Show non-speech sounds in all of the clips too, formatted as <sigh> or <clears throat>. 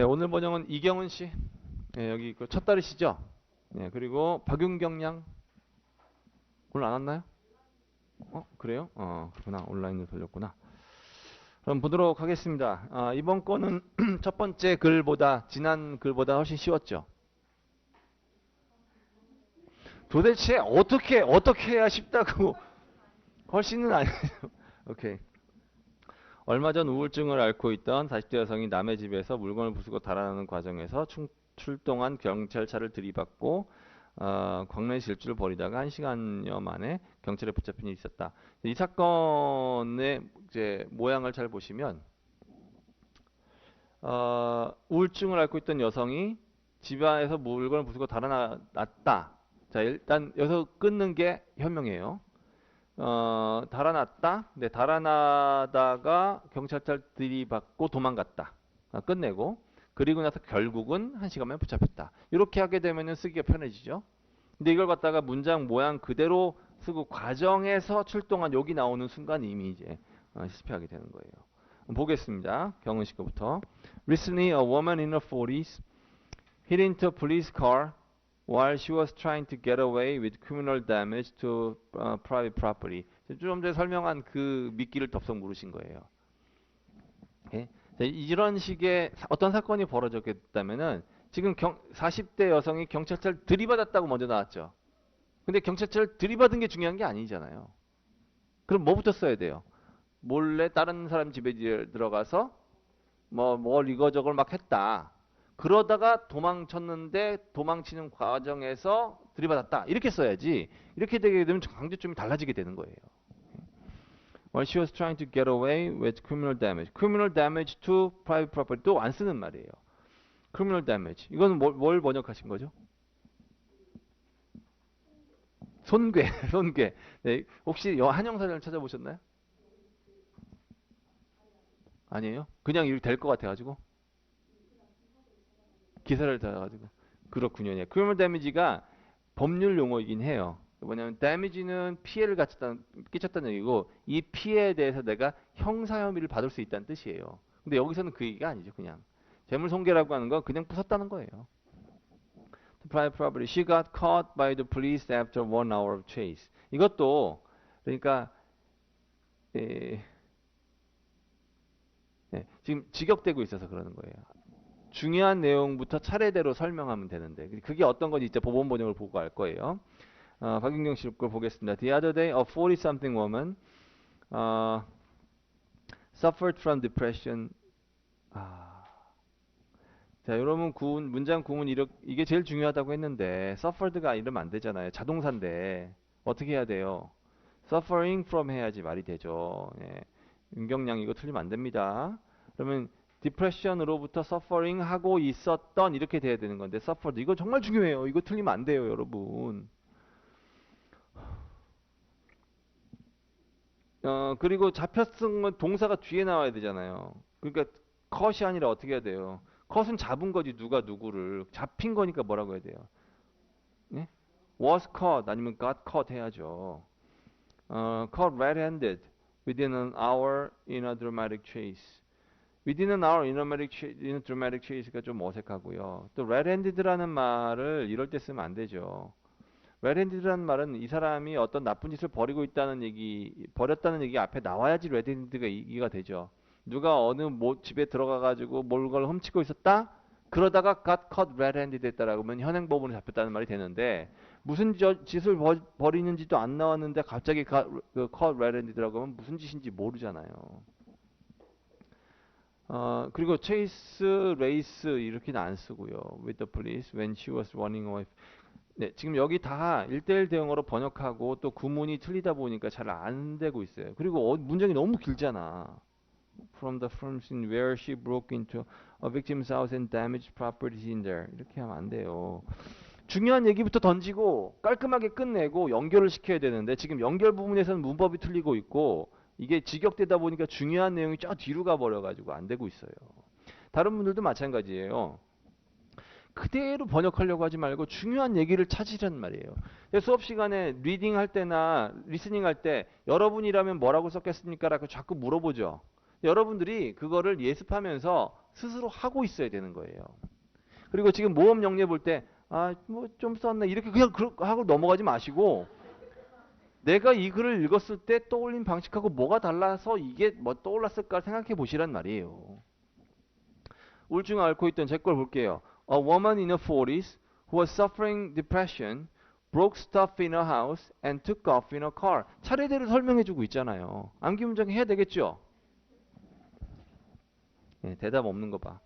네, 오늘 번역은 이경은 씨. 네, 여기 그첫 달이시죠? 네, 그리고 박윤경 양. 오늘 안 왔나요? 어, 그래요? 어, 그렇구나. 온라인으로 돌렸구나. 그럼 보도록 하겠습니다. 아, 이번 거는 <clears throat> 첫 번째 글보다, 지난 글보다 훨씬 쉬웠죠? 도대체 어떻게, 어떻게 해야 쉽다고. <laughs> 훨씬은 아니에요. <laughs> 오케이. 얼마 전 우울증을 앓고 있던 40대 여성이 남의 집에서 물건을 부수고 달아나는 과정에서 충, 출동한 경찰차를 들이받고 어, 광내 질주를 벌이다가 1시간여 만에 경찰에 붙잡힌 일이 있었다. 이 사건의 이제 모양을 잘 보시면 어, 우울증을 앓고 있던 여성이 집안에서 물건을 부수고 달아났다. 자 일단 여기서 끊는 게 현명이에요. 어, 달아났다. 네, 달아나다가 경찰차 들이받고 도망갔다. 아, 끝내고 그리고 나서 결국은 한 시간 만에 붙잡혔다. 이렇게 하게 되면은 쓰기가 편해지죠. 근데 이걸 갖다가 문장 모양 그대로 쓰고 과정에서 출동한 여기 나오는 순간 이미 이제 어, 실패하게 되는 거예요. 보겠습니다. 경은 씨 거부터. Recently, a woman in her 40s hit into a police car while she was trying to get away with criminal damage to uh, private property. 좀 전에 설명한 그 미끼를 덥석 물으신 거예요. 예? 이런 식의 어떤 사건이 벌어졌겠다면은 지금 경, 40대 여성이 경찰차를 들이받았다고 먼저 나왔죠. 근데 경찰차를 들이받은 게 중요한 게 아니잖아요. 그럼 뭐부터 써야 돼요? 몰래 다른 사람 집에 들어가서 뭐 뭘 이거저걸 막 했다. 그러다가 도망쳤는데 도망치는 과정에서 들이받았다. 이렇게 써야지. 이렇게 되게 되면 강조점이 달라지게 되는 거예요. While she was trying to get away with criminal damage. criminal damage to private property 또 안 쓰는 말이에요. criminal damage. 이거는 뭘, 뭘 번역하신 거죠? 손괴, <laughs> 손괴. 네, 혹시 한영사전을 찾아보셨나요? 아니에요? 그냥 이렇게 될 것 같아가지고. 기사를 달아가지고 그렇군요. 예. criminal damage가 법률 용어이긴 해요. 뭐냐면 damage는 피해를 끼쳤다는 얘기고 이 피해에 대해서 내가 형사 혐의를 받을 수 있다는 뜻이에요. 근데 여기서는 그 얘기가 아니죠. 그냥 재물 손괴라고 하는 건 그냥 부쉈다는 거예요. private property. She got caught by the police after one hour of chase. 이것도 그러니까 에, 네, 지금 직역되고 있어서 그러는 거예요. 중요한 내용부터 차례대로 설명하면 되는데 그게 어떤 건지 이제 법원 번역을 보고 알 거예요. 어, 박윤경 씨 걸 보겠습니다. The other day, a 40-something woman uh, suffered from depression. 아, 자, 여러분 구운, 문장 구문 이렇게, 이게 제일 중요하다고 했는데 suffered가 이러면 안 되잖아요. 자동사인데 어떻게 해야 돼요? suffering from 해야지 말이 되죠. 예. 윤경량 이거 틀리면 안 됩니다. 그러면 디프레션으로부터 서퍼링 하고 있었던 이렇게 돼야 되는 건데 suffered 이거 정말 중요해요. 이거 틀리면 안 돼요, 여러분. 어, 그리고 잡혔은 동사가 뒤에 나와야 되잖아요. 그러니까 컷이 아니라 어떻게 해야 돼요? 컷은 잡은 거지 누가 누구를 잡힌 거니까 뭐라고 해야 돼요? 네? was caught 아니면 got caught 해야죠. 어, caught red-handed within an hour in a dramatic chase. Within a dramatic, chase가 좀 어색하고요. 또 red-handed라는 말을 이럴 때 쓰면 안 되죠. red-handed라는 말은 이 사람이 어떤 나쁜 짓을 벌이고 있다는 얘기, 벌였다는 얘기 앞에 나와야지 red-handed가 이해가 되죠. 누가 어느 모, 집에 들어가가지고 뭘걸 훔치고 있었다? 그러다가 got caught red-handed 했다라고 하면 현행법으로 잡혔다는 말이 되는데 무슨 저, 짓을 벌, 벌이는지도 안 나왔는데 갑자기 got, 그 caught red-handed라고 하면 무슨 짓인지 모르잖아요. 어, 그리고 chase, race 이렇게는 안 쓰고요. with the police when she was running away. 네, 지금 여기 다 1대1 대응어로 번역하고 또 구문이 틀리다 보니까 잘 안 되고 있어요. 그리고 어, 문장이 너무 길잖아. From the firms in where she broke into a victim's house and damaged properties in there. 이렇게 하면 안 돼요. 중요한 얘기부터 던지고 깔끔하게 끝내고 연결을 시켜야 되는데 지금 연결 부분에서는 문법이 틀리고 있고 이게 직역되다 보니까 중요한 내용이 저 뒤로 가버려가지고 안 되고 있어요. 다른 분들도 마찬가지예요. 그대로 번역하려고 하지 말고 중요한 얘기를 찾으란 말이에요. 수업 시간에 리딩 할 때나 리스닝 할 때 여러분이라면 뭐라고 썼겠습니까? 라고 자꾸 물어보죠. 여러분들이 그거를 예습하면서 스스로 하고 있어야 되는 거예요. 그리고 지금 모험 영리에 볼 때, 아, 뭐 좀 썼네. 이렇게 그냥 하고 넘어가지 마시고, 내가 이 글을 읽었을 때 떠올린 방식하고 뭐가 달라서 이게 뭐 떠올랐을까 생각해 보시란 말이에요. 우울증을 앓고 있던 제 걸 볼게요. A woman in her 40s who was suffering depression broke stuff in her house and took off in her car. 차례대로 설명해 주고 있잖아요. 암기 문장 해야 되겠죠? 예, 대답 없는 거 봐.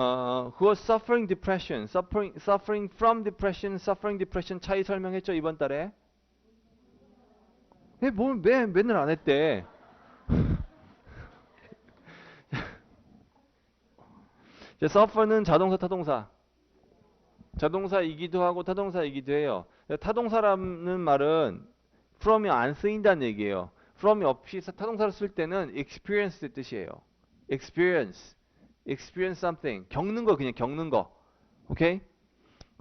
어, who was suffering depression, suffering, suffering from depression, suffering depression 차이 설명했죠 이번 달에? 왜, 뭘 매, 맨날 안 했대? 자, suffer는 자동사, 타동사. 자동사이기도 하고 타동사이기도 해요. 타동사라는 말은 from이 안 쓰인다는 얘기예요. from이 없이 타동사를 쓸 때는 experience의 뜻이에요. experience, experience something, 겪는 거 그냥 겪는 거. 오케이?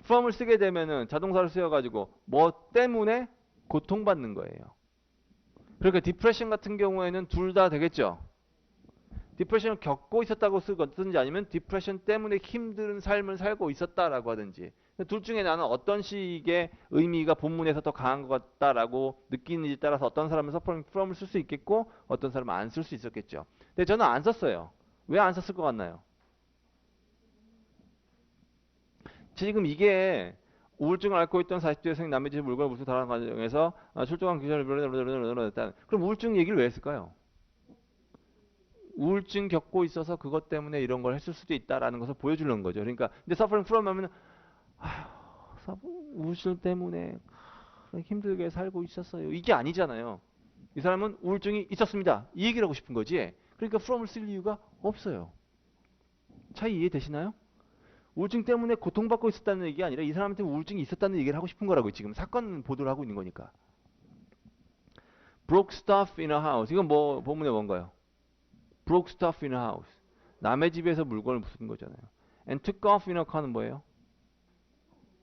from을 쓰게 되면은 자동사를 쓰여가지고 뭐 때문에 고통받는 거예요. 그러니까 디프레션 같은 경우에는 둘 다 되겠죠. 디프레션을 겪고 있었다고 쓰든지 아니면 디프레션 때문에 힘든 삶을 살고 있었다라고 하든지 둘 중에 나는 어떤 식의 의미가 본문에서 더 강한 것 같다라고 느끼는지 따라서 어떤 사람은 suffering from을 쓸 수 있겠고 어떤 사람은 안 쓸 수 있었겠죠. 근데 저는 안 썼어요. 왜안 썼을 것 같나요? 지금 이게 우울증을 앓고 있던 40대 여성이 남의 집 물건을 무슨 다른 과정에서 아, 출동한 기준을 그럼 우울증 얘기를 왜 했을까요? 우울증 겪고 있어서 그것 때문에 이런 걸 했을 수도 있다라는 것을 보여주는 거죠. 그러니까 근데 suffering from 하면 아휴, 우울증 때문에 힘들게 살고 있었어요. 이게 아니잖아요. 이 사람은 우울증이 있었습니다. 이 얘기를 하고 싶은 거지. 그러니까 from을 쓸 이유가 없어요. 차이 이해되시나요? 우울증 때문에 고통받고 있었다는 얘기가 아니라 이 사람한테 우울증이 있었다는 얘기를 하고 싶은 거라고 지금 사건 보도를 하고 있는 거니까. broke stuff in a house. 이건 뭐 본문에 뭔가요? broke stuff in a house. 남의 집에서 물건을 부순 거잖아요. and took off in a car는 뭐예요?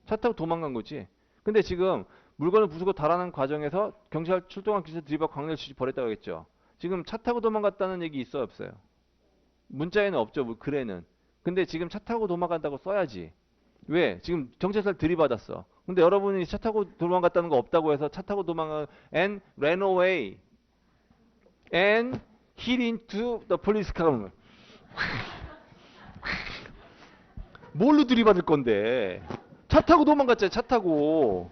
차 타고 도망간 거지. 근데 지금 물건을 부수고 달아난 과정에서 경찰 출동한 기사 들이박 광대를 치지 버렸다고 했죠. 지금 차 타고 도망갔다는 얘기 있어요 없어요? 문자에는 없죠. 뭐 글에는. 근데 지금 차 타고 도망간다고 써야지. 왜? 지금 경찰서를 들이받았어. 근데 여러분이 차 타고 도망갔다는 거 없다고 해서 차 타고 도망간 and ran away and hit into the police car. <laughs> 뭘로 들이받을 건데? 차 타고 도망갔잖아요. 차 타고.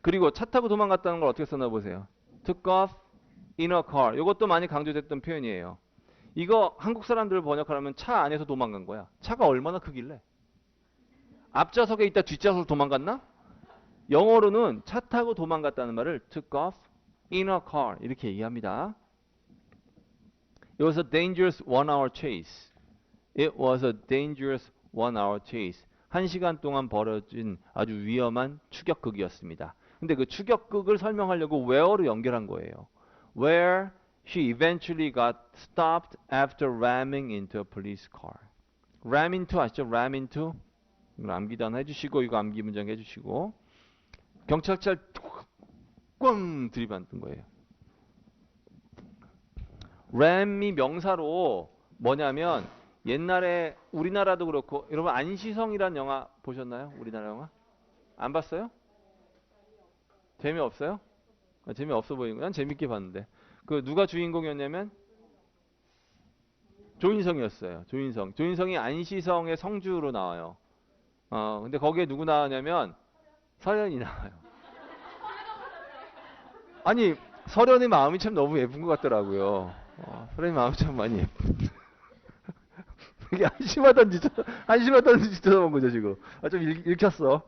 그리고 차 타고 도망갔다는 걸 어떻게 썼나 보세요. Took off in a car. 이것도 많이 강조됐던 표현이에요. 이거 한국 사람들 번역하려면 차 안에서 도망간 거야. 차가 얼마나 크길래? 앞좌석에 있다 뒷좌석으로 도망갔나? 영어로는 차 타고 도망갔다는 말을 took off in a car 이렇게 얘기합니다. It was a dangerous one hour chase. It was a dangerous one hour chase. 한 시간 동안 벌어진 아주 위험한 추격극이었습니다. 근데 그 추격극을 설명하려고 where로 연결한 거예요. Where she eventually got stopped after ramming into a police car. ram into 아시죠? ram into. 이거 암기단 해주시고 이거 암기 문장 해주시고 경찰차 꽝 들이받는 거예요. 램이 명사로 뭐냐면 옛날에 우리나라도 그렇고 여러분 안시성이란 영화 보셨나요? 우리나라 영화? 안 봤어요? 재미없어요? 아, 재미없어 보이는 거난 재밌게 봤는데 그 누가 주인공이었냐면 조인성이었어요. 조인성. 조인성이 안시성의 성주로 나와요. 어 근데 거기에 누구 나왔냐면 서련이 나와요. 아니 서련의 마음이 참 너무 예쁜 것 같더라고요. 어, 서련의 마음이 참 많이 예쁜. <laughs> 이게 한심하던 짓 쳐다본 거죠 지금. 아, 좀 읽, 읽혔어.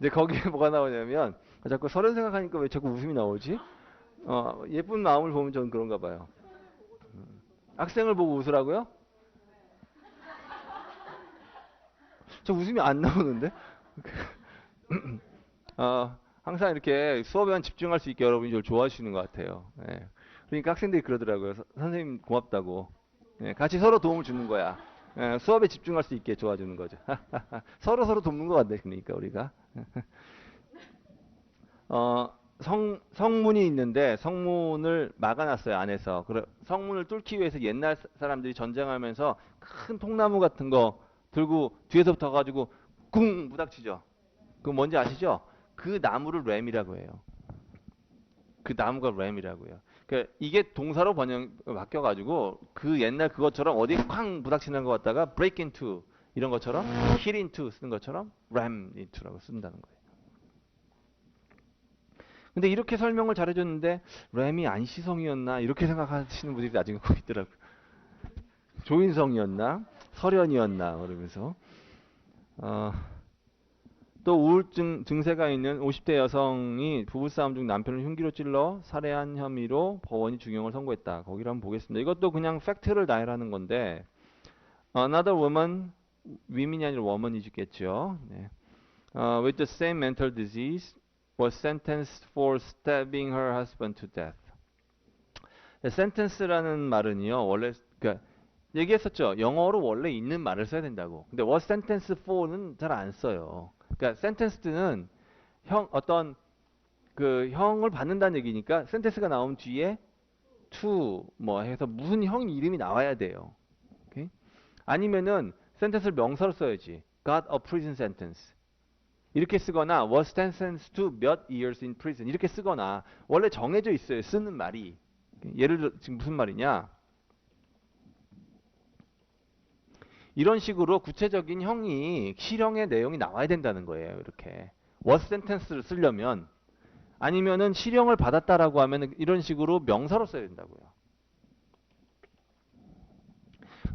이제 거기에 <laughs> 뭐가 나오냐면 아, 자꾸 서련 생각하니까 왜 자꾸 웃음이 나오지? 어, 예쁜 마음을 보면 좀 그런가 봐요. 음. 학생을 보고 웃으라고요? 저 웃음이 안 나오는데? <laughs> 어, 항상 이렇게 수업에만 집중할 수 있게 여러분이 저를 좋아하시는 것 같아요. 예. 그러니까 학생들이 그러더라고요. 서- 선생님 고맙다고. 예, 같이 서로 도움을 주는 거야. 예, 수업에 집중할 수 있게 도와주는 거죠. <laughs> 서로 서로 돕는 것 같네, 그러니까 우리가. <laughs> 어, 성, 성문이 있는데 성문을 막아놨어요 안에서. 그래, 성문을 뚫기 위해서 옛날 사- 사람들이 전쟁하면서 큰 통나무 같은 거 들고 뒤에서부터 가지고 쿵 부닥치죠. 그 뭔지 아시죠? 그 나무를 램이라고 해요. 그 나무가 램이라고요. 그 이게 동사로 번역 바뀌어 가지고 그 옛날 그것처럼 어디 쾅 부닥치는 것 같다가 break into 이런 것처럼 hit into 쓰는 것처럼 ram into라고 쓴다는 거예요. 근데 이렇게 설명을 잘해줬는데 램이 안시성이었나 이렇게 생각하시는 분들이 나중에 거기 있더라고요. 조인성이었나 설현이었나 그러면서 어, 또 우울증 증세가 있는 50대 여성이 부부싸움 중 남편을 흉기로 찔러 살해한 혐의로 법원이 중형을 선고했다. 거기를 한번 보겠습니다. 이것도 그냥 팩트를 나열하는 건데 another woman 위민이 아니라 woman이겠죠. 네. Uh, with the same mental disease was sentenced for stabbing her husband to death. 네, sentence라는 말은요. 원래 그러니까 얘기했었죠. 영어로 원래 있는 말을 써야 된다고. 근데 was sentenced for는 잘 안 써요. 그러니까 sentenced는 형 어떤 그 형을 받는다는 얘기니까 sentence가 나오면 뒤에 to 뭐 해서 무슨 형 이름이 나와야 돼요. 오케이? 아니면은 sentence를 명사로 써야지. got a prison sentence. 이렇게 쓰거나 was sentenced to 몇 years in prison 이렇게 쓰거나 원래 정해져 있어요. 쓰는 말이. 예를 들어 지금 무슨 말이냐? 이런 식으로 구체적인 형이 실형의 내용이 나와야 된다는 거예요. 이렇게 was sentence를 쓰려면 아니면은 실형을 받았다라고 하면 이런 식으로 명사로 써야 된다고요.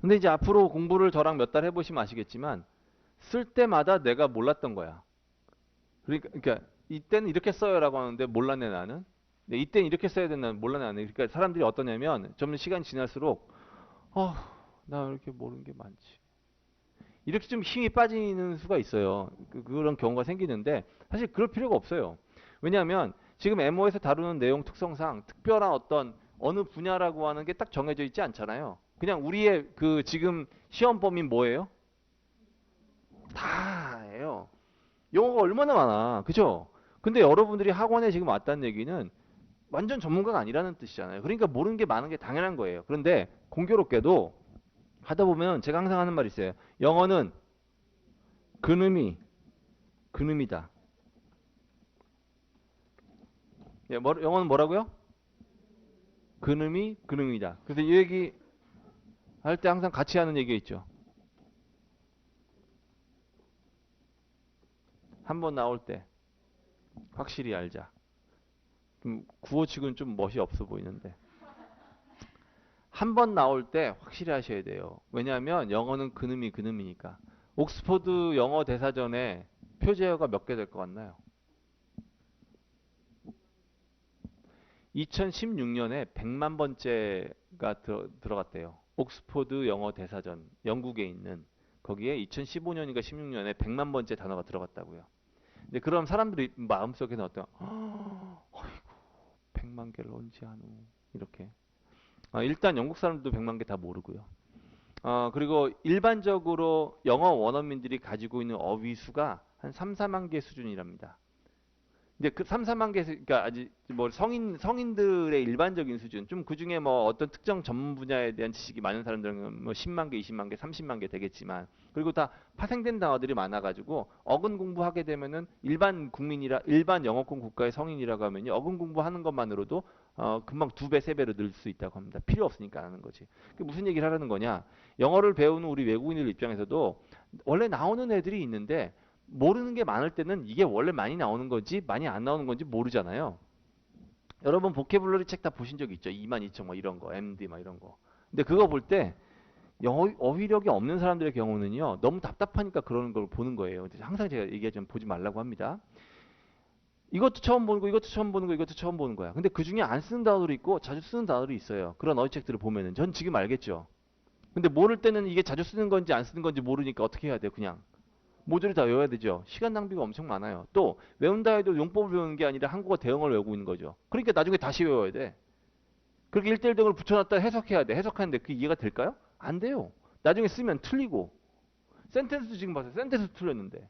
근데 이제 앞으로 공부를 저랑 몇 달 해보시면 아시겠지만 쓸 때마다 내가 몰랐던 거야. 그러니까, 그러니까 이때는 이렇게 써요라고 하는데 몰랐네 나는. 근데 이때는 이렇게 써야 된다는 몰랐네 나는. 그러니까 사람들이 어떠냐면 점점 시간이 지날수록 어, 나왜 이렇게 모르는 게 많지. 이렇게 좀 힘이 빠지는 수가 있어요. 그, 그런 경우가 생기는데 사실 그럴 필요가 없어요. 왜냐하면 지금 MO에서 다루는 내용 특성상 특별한 어떤 어느 분야라고 하는 게 딱 정해져 있지 않잖아요. 그냥 우리의 그 지금 시험 범위 뭐예요? 다예요. 영어가 얼마나 많아. 그죠? 근데 여러분들이 학원에 지금 왔다는 얘기는 완전 전문가가 아니라는 뜻이잖아요. 그러니까 모르는 게 많은 게 당연한 거예요. 그런데 공교롭게도 하다 보면 제가 항상 하는 말이 있어요. 영어는 근음이 근음이다. 예, 뭐, 영어는 뭐라고요? 근음이 근음이다. 그래서 이 얘기 할 때 항상 같이 하는 얘기가 있죠. 한 번 나올 때 확실히 알자. 좀 구호치고는 좀 멋이 없어 보이는데 한 번 나올 때 확실히 하셔야 돼요. 왜냐하면 영어는 근음이 근음이니까. 옥스퍼드 영어 대사전에 표제어가 몇 개 될 것 같나요? 2016년에 100만 번째가 들어, 들어갔대요. 옥스퍼드 영어 대사전, 영국에 있는 거기에 2015년인가 16년에 100만 번째 단어가 들어갔다고요. 근데 그럼 사람들이 마음속에는 어떤 어이구 100만 개를 언제 하노 이렇게 아, 일단 영국 사람들도 100만 개 다 모르고요. 어, 그리고 일반적으로 영어 원어민들이 가지고 있는 어휘 수가 한 3, 4만 개 수준이랍니다. 근데 그 3, 4만 개, 그러니까 아직 뭐 성인 성인들의 일반적인 수준, 좀 그 중에 뭐 어떤 특정 전문 분야에 대한 지식이 많은 사람들은 뭐 10만 개, 20만 개, 30만 개 되겠지만, 그리고 다 파생된 단어들이 많아가지고 어근 공부하게 되면은 일반 국민이라 일반 영어권 국가의 성인이라고 하면요 어근 공부하는 것만으로도 어, 금방 두 배, 세 배로 늘 수 있다고 합니다. 필요 없으니까 하는 거지. 그 무슨 얘기를 하라는 거냐? 영어를 배우는 우리 외국인들 입장에서도 원래 나오는 애들이 있는데 모르는 게 많을 때는 이게 원래 많이 나오는 건지 많이 안 나오는 건지 모르잖아요. 여러분 보케블러리 책 다 보신 적 있죠? 22,000 뭐 이런 거, MD 막 이런 거. 근데 그거 볼 때 영어 어휘력이 없는 사람들의 경우는요. 너무 답답하니까 그러는 걸 보는 거예요. 항상 제가 얘기하지만 보지 말라고 합니다. 이것도 처음 보는 거, 이것도 처음 보는 거, 이것도 처음 보는 거야. 근데 그 중에 안 쓰는 단어들이 있고 자주 쓰는 단어들이 있어요. 그런 어휘책들을 보면은 전 지금 알겠죠. 근데 모를 때는 이게 자주 쓰는 건지 안 쓰는 건지 모르니까 어떻게 해야 돼요? 그냥 모듈을 다 외워야 되죠. 시간 낭비가 엄청 많아요. 또 외운다 해도 용법을 외우는 게 아니라 한국어 대형을 외우고 있는 거죠. 그러니까 나중에 다시 외워야 돼. 그렇게 1대1 등을 붙여놨다 해석해야 돼. 해석하는데 그게 이해가 될까요? 안 돼요. 나중에 쓰면 틀리고. 센텐스도 지금 봤어요. 센텐스 틀렸는데.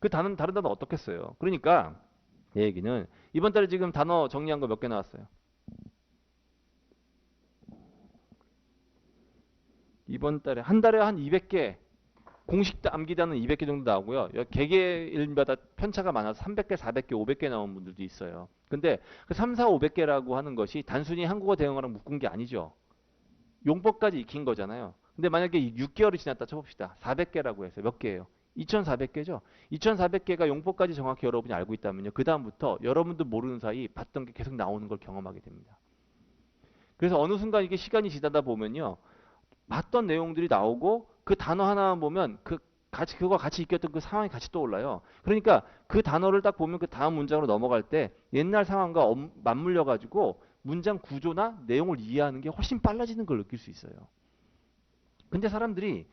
그 다른, 다른 단어 어떻겠어요. 그러니까 이 얘기는 이번 달에 지금 단어 정리한 거 몇 개 나왔어요? 이번 달에 한 달에 한 200개 공식 암기단은 200개 정도 나오고요. 개개일마다 편차가 많아서 300개, 400개, 500개 나온 분들도 있어요. 근데 그 3, 4, 500개라고 하는 것이 단순히 한국어 대응어랑 묶은 게 아니죠. 용법까지 익힌 거잖아요. 근데 만약에 6개월이 지났다 쳐봅시다. 400개라고 해서 몇 개예요? 2400개죠. 2400개가 용법까지 정확히 여러분이 알고 있다면요. 그 다음부터 여러분도 모르는 사이 봤던 게 계속 나오는 걸 경험하게 됩니다. 그래서 어느 순간 이게 시간이 지나다 보면요. 봤던 내용들이 나오고 그 단어 하나만 보면 그 같이 그거 같이 익혔던 그 상황이 같이 떠올라요. 그러니까 그 단어를 딱 보면 그 다음 문장으로 넘어갈 때 옛날 상황과 엄, 맞물려 가지고 문장 구조나 내용을 이해하는 게 훨씬 빨라지는 걸 느낄 수 있어요. 근데 사람들이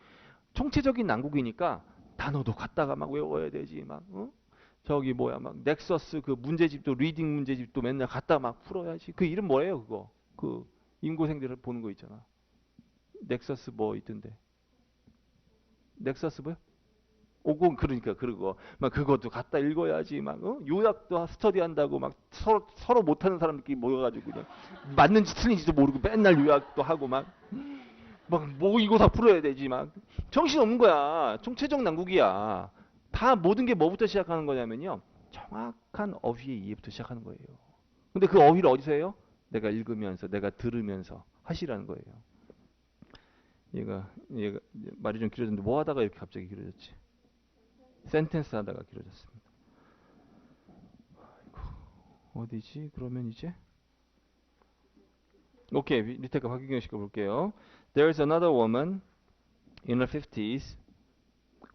총체적인 난국이니까 단어도 갖다가 막 외워야 되지 막 어? 저기 뭐야 막 넥서스 그 문제집도 리딩 문제집도 맨날 갖다 막 풀어야지 그 이름 뭐예요 그거 그 인고생들을 보는 거 있잖아 넥서스 뭐 있던데 넥서스 뭐야? 오공 그러니까 그러고 막 그것도 갖다 읽어야지 막 어? 요약도 스터디한다고 막 서로 서로 못하는 사람들끼리 모여가지고 그냥 맞는지 틀린지도 모르고 맨날 요약도 하고 막 막 모의고사 풀어야 되지 막 정신 없는 거야 총체적 난국이야 다 모든 게 뭐부터 시작하는 거냐면요 정확한 어휘의 이해부터 시작하는 거예요 근데 그 어휘를 어디서 해요? 내가 읽으면서 내가 들으면서 하시라는 거예요 얘가 얘가 말이 좀 길어졌는데 뭐 하다가 이렇게 갑자기 길어졌지? 센텐스 하다가 길어졌습니다. 어디지? 그러면 이제 오케이 밑에 거 박기경 씨거 볼게요. There's another woman in her 50s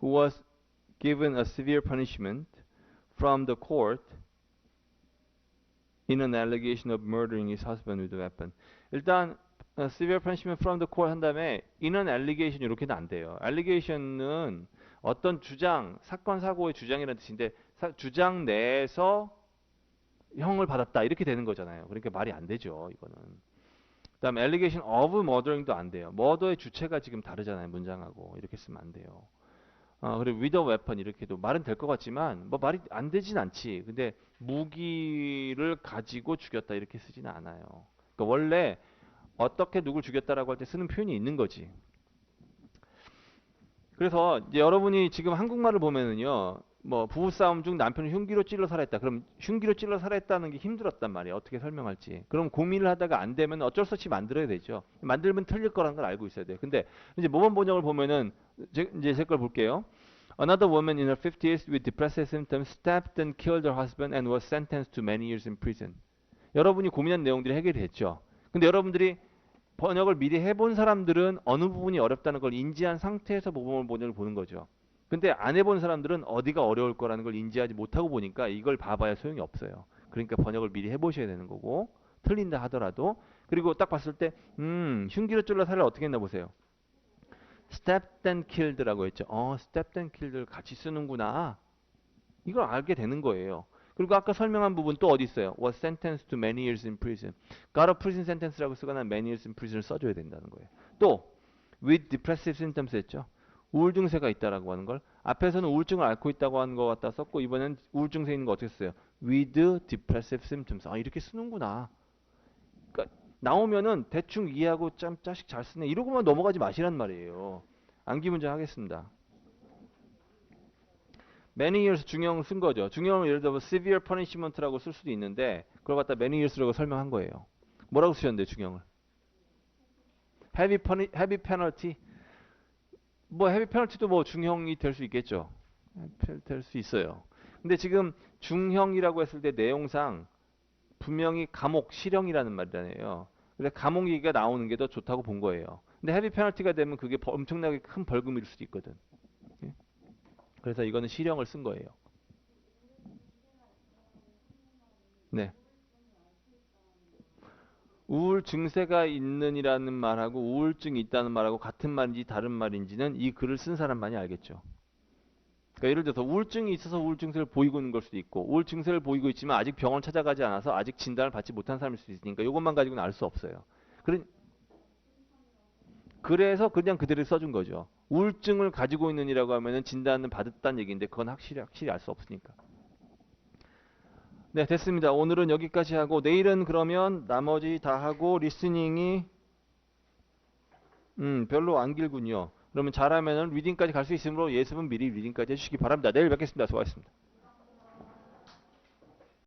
who was given a severe punishment from the court in an allegation of murdering his husband with a weapon. 일단 어, severe punishment from the court 한 다음에 in an allegation 이렇게는 안 돼요. allegation은 어떤 주장, 사건 사고의 주장이라는 뜻인데 사, 주장 내에서 형을 받았다 이렇게 되는 거잖아요. 그러니까 말이 안 되죠. 이거는. 그다음에 allegation of murdering도 안 돼요. murder의 주체가 지금 다르잖아요. 문장하고 이렇게 쓰면 안 돼요. 어, 그리고 with a weapon 이렇게도 말은 될 것 같지만 뭐 말이 안 되진 않지. 근데 무기를 가지고 죽였다 이렇게 쓰지는 않아요. 그러니까 원래 어떻게 누굴 죽였다라고 할 때 쓰는 표현이 있는 거지. 그래서 여러분이 지금 한국말을 보면은요. 뭐 부부싸움 중 남편을 흉기로 찔러 살해했다. 그럼 흉기로 찔러 살해했다는 게 힘들었단 말이에요. 어떻게 설명할지. 그럼 고민을 하다가 안 되면 어쩔 수 없이 만들어야 되죠. 만들면 틀릴 거라는 걸 알고 있어야 돼요. 근데 이제 모범 번역을 보면은 제, 이제 제 걸 볼게요. Another woman in her 50s with depressive symptoms stabbed and killed her husband and was sentenced to many years in prison. 여러분이 고민한 내용들이 해결이 됐죠. 근데 여러분들이 번역을 미리 해본 사람들은 어느 부분이 어렵다는 걸 인지한 상태에서 모범 번역을 보는 거죠. 근데 안 해본 사람들은 어디가 어려울 거라는 걸 인지하지 못하고 보니까 이걸 봐봐야 소용이 없어요. 그러니까 번역을 미리 해보셔야 되는 거고 틀린다 하더라도 그리고 딱 봤을 때 음, 흉기로 찔러 살을 어떻게 했나 보세요. stabbed and killed라고 했죠. 어, stabbed and killed를 같이 쓰는구나. 이걸 알게 되는 거예요. 그리고 아까 설명한 부분 또 어디 있어요? was sentenced to many years in prison. got a prison sentence라고 쓰거나 many years in prison을 써줘야 된다는 거예요. 또 with depressive symptoms 했죠. 우울 증세가 있다라고 하는 걸 앞에서는 우울증을 앓고 있다고 하는 것 같다 썼고 이번엔 우울 증세 있는 거 어떻게 써요? with depressive symptoms. 아 이렇게 쓰는구나. 그러니까 나오면은 대충 이해하고 참 짜식 잘 쓰네 이러고만 넘어가지 마시란 말이에요. 암기 문제 하겠습니다. many years 중형을 쓴 거죠. 중형을 예를 들어 severe punishment라고 쓸 수도 있는데 그걸 갖다 many years라고 설명한 거예요. 뭐라고 쓰셨는데 중형을? heavy, puni, heavy penalty 뭐 heavy penalty도 뭐 중형이 될 수 있겠죠. 될 수 있어요. 근데 지금 중형이라고 했을 때 내용상 분명히 감옥, 실형이라는 말이잖아요. 그래서 감옥 얘기가 나오는 게 더 좋다고 본 거예요. 근데 헤비 페널티가 되면 그게 엄청나게 큰 벌금일 수도 있거든. 그래서 이거는 실형을 쓴 거예요. 네. 우울 증세가 있는이라는 말하고 우울증이 있다는 말하고 같은 말인지 다른 말인지는 이 글을 쓴 사람만이 알겠죠. 그러니까 예를 들어서 우울증이 있어서 우울 증세를 보이고 있는 걸 수도 있고 우울 증세를 보이고 있지만 아직 병원 찾아가지 않아서 아직 진단을 받지 못한 사람일 수도 있으니까 이것만 가지고는 알 수 없어요. 그래서 그냥 그대로 써준 거죠. 우울증을 가지고 있는이라고 하면은 진단은 받았다는 얘기인데 그건 확실히 확실히 알 수 없으니까. 네, 됐습니다. 오늘은 여기까지 하고 내일은 그러면 나머지 다 하고 리스닝이 음, 별로 안 길군요. 그러면 잘하면은 리딩까지 갈 수 있으므로 예습은 미리 리딩까지 해주시기 바랍니다. 내일 뵙겠습니다. 수고하셨습니다.